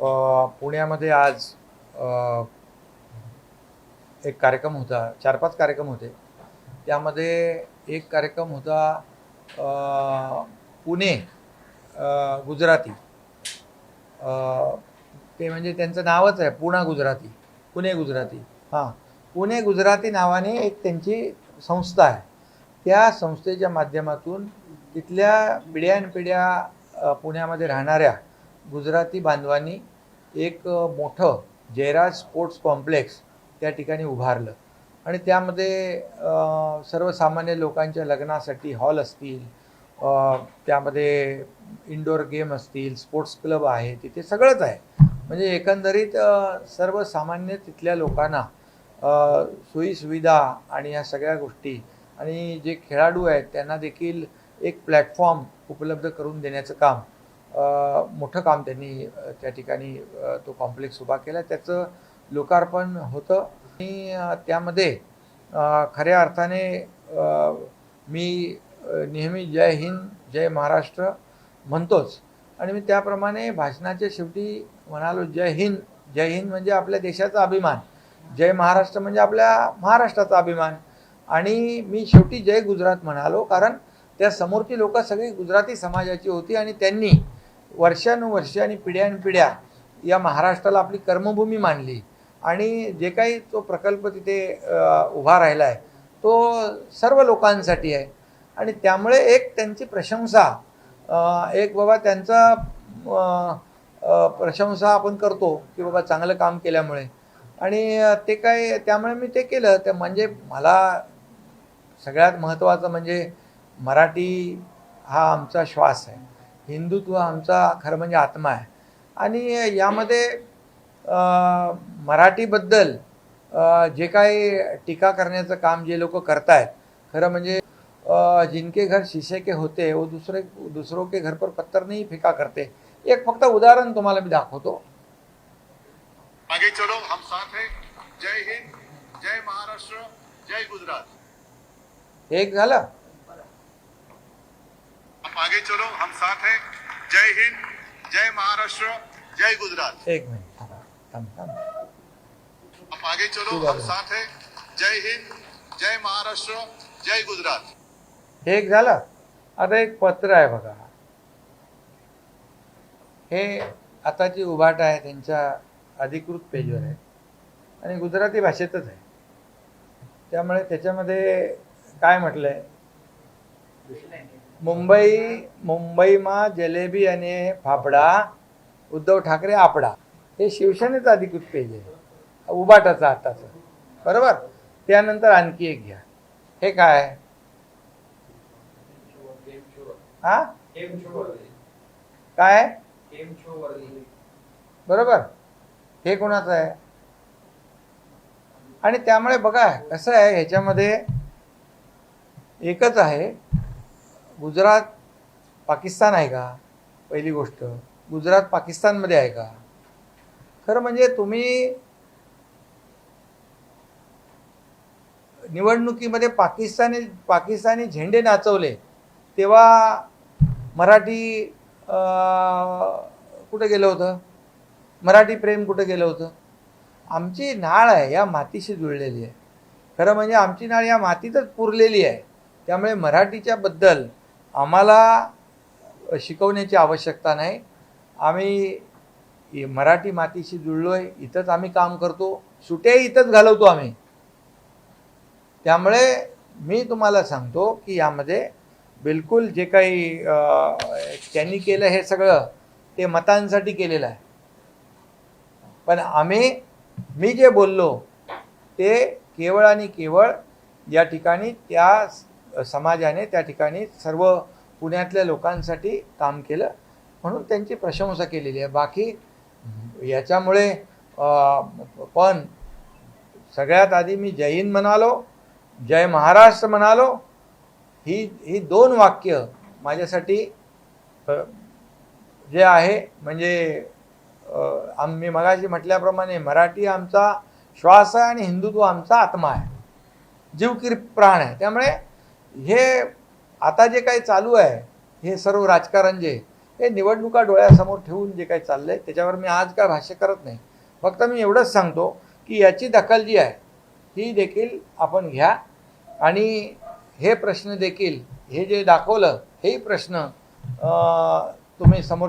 पुण्यामध्ये आज एक कार्यक्रम होता चार पाच कार्यक्रम होते. त्यामध्ये एक कार्यक्रम होता पुणे गुजराती. ते म्हणजे त्यांचं नावच आहे पुणा गुजराती पुणे गुजराती. हां. पुणे गुजराती नावाने एक त्यांची संस्था आहे. त्या संस्थेच्या माध्यमातून तिथल्या पिढ्यानपिढ्या पुण्यामध्ये राहणाऱ्या गुजराती बांधवांनी एक मोठं जयराज स्पोर्ट्स कॉम्प्लेक्स त्या ठिकाणी उभारलं. आणि त्यामध्ये सर्वसामान्य लोकांच्या लग्नासाठी हॉल असतील त्यामध्ये इंडोर गेम असतील स्पोर्ट्स क्लब आहे तिथे सगळंच आहे. म्हणजे एकंदरीत सर्वसामान्य तिथल्या लोकांना सोयीसुविधा आणि या सगळ्या गोष्टी आणि जे खेळाडू आहेत त्यांना देखील एक प्लॅटफॉर्म उपलब्ध करून देण्याचं काम मोठं काम त्यांनी त्या ठिकाणी तो कॉम्प्लेक्स उभा केला. त्याचं लोकार्पण होतं. आणि त्यामध्ये खऱ्या अर्थाने मी नेहमी जय हिंद जय महाराष्ट्र म्हणतोच. आणि मी त्याप्रमाणे भाषणाच्या शेवटी म्हणालो जय हिंद जय हिंद म्हणजे आपल्या देशाचा अभिमान. जय महाराष्ट्र म्हणजे आपल्या महाराष्ट्राचा अभिमान. आणि मी शेवटी जय गुजरात म्हणालो कारण त्या समोरची लोकं सगळी गुजराती समाजाची होती आणि त्यांनी वर्षानुवर्ष आणि पिढ्यानपिढ्या या महाराष्ट्राला आपली कर्मभूमी मानली. आणि जे काही तो प्रकल्प तिथे उभा राहिला आहे तो सर्व लोकांसाठी आहे. आणि त्यामुळे एक त्यांची प्रशंसा एक बाबा त्यांचा प्रशंसा आपण करतो की बाबा चांगलं काम केल्यामुळे. आणि ते काय त्यामुळे मी ते केलं. ते म्हणजे मला सगळ्यात महत्त्वाचं म्हणजे मराठी हा आमचा श्वास आहे. हिंदुत्व आमचा खरं म्हणजे आत्मा आहे. आणि यामध्ये मराठीबद्दल जे काही टीका करण्याचं काम जे लोक करतायत खरं म्हणजे जिनके घर शीशे के होते वो दुसरे दुसरों के घर पर पत्थर नहीं फेका करते. एक फक्त उदाहरण तुम्हाला मी दाखवतो. आगे चलो हम साथ हैं. जय हिंद जय महाराष्ट्र जय गुजरात. एक झालं? हम आगे चलो हम साथ हैं। जय हिंद जय महाराष्ट्र जय गुजरात। एक मिनिट हम आगे चलो हम आहे. साथ हैं। जय हिंद जय महाराष्ट्र जय गुजरात। एक झालं? आता एक पत्र आहे बघा. हे आताची उभाट आहे त्यांच्या अधिकृत पेजवर आहे. आणि गुजराती भाषेतच आहे. त्यामुळे त्याच्यामध्ये काय म्हटलंय? मुंबई मुंबईमा जलेबी आणि फाफडा उद्धव ठाकरे आपडा. हे शिवसेनेचं अधिकृत पेज आहे. उबाटाचं आताचं. बरोबर? त्यानंतर आणखी एक घ्या. हे काय? हा? काय? बरोबर? हे कोणाचं आहे? आणि त्यामुळे बघा कसं आहे ह्याच्यामध्ये एकच आहे गुजरात पाकिस्तान आहे का? पहिली गोष्ट. गुजरात पाकिस्तानमध्ये आहे का? खरं म्हणजे तुम्ही निवडणुकीमध्ये पाकिस्तानी पाकिस्तानी झेंडे नाचवले तेव्हा मराठी कुठं गेलं होतं? मराठी प्रेम कुठं गेलं होतं? आमची नाळ आहे या मातीशी जुळलेली आहे. खरं म्हणजे आमची नाळ या मातीतच पुरलेली आहे. त्यामुळे मराठीच्याबद्दल आम्हाला शिकवण्याची आवश्यकता नाही. आम्ही मराठी मातीशी जुळलो आहे इथंच आम्ही काम करतो सुट्याही इथंच घालवतो आम्ही. त्यामुळे मी तुम्हाला सांगतो की यामध्ये बिलकुल जे काही त्यांनी केलं हे सगळं ते मतांसाठी केलेलं आहे. पण आम्ही मी जे बोललो ते केवळ आणि केवळ या ठिकाणी त्या समाजाने त्या ठिकाणी सर्व पुण्यातल्या लोकांसाठी काम केलं म्हणून त्यांची प्रशंसा केलेली आहे. बाकी याच्यामुळे पण सगळ्यात आधी मी जय हिंद म्हणालो जय महाराष्ट्र म्हणालो ही ही दोन वाक्य माझ्यासाठी जे आहे म्हणजे आम्ही मगाशी म्हटल्याप्रमाणे मराठी आमचा श्वास आहे आणि हिंदुत्व आमचा आत्मा आहे. जीव की प्राण आहे. त्यामुळे हे आता जे काही चालू आहे हे सर्व राजकारण जे हे निवडणुका डोळ्यासमोर ठेवून जे काही चाललं आहे त्याच्यावर मी आज काय भाष्य करत नाही. फक्त मी एवढंच सांगतो की याची दखल जी आहे ही देखील आपण घ्या. आणि हे प्रश्न देखील हे जे दाखवलं हेही प्रश्न तुम्ही समोर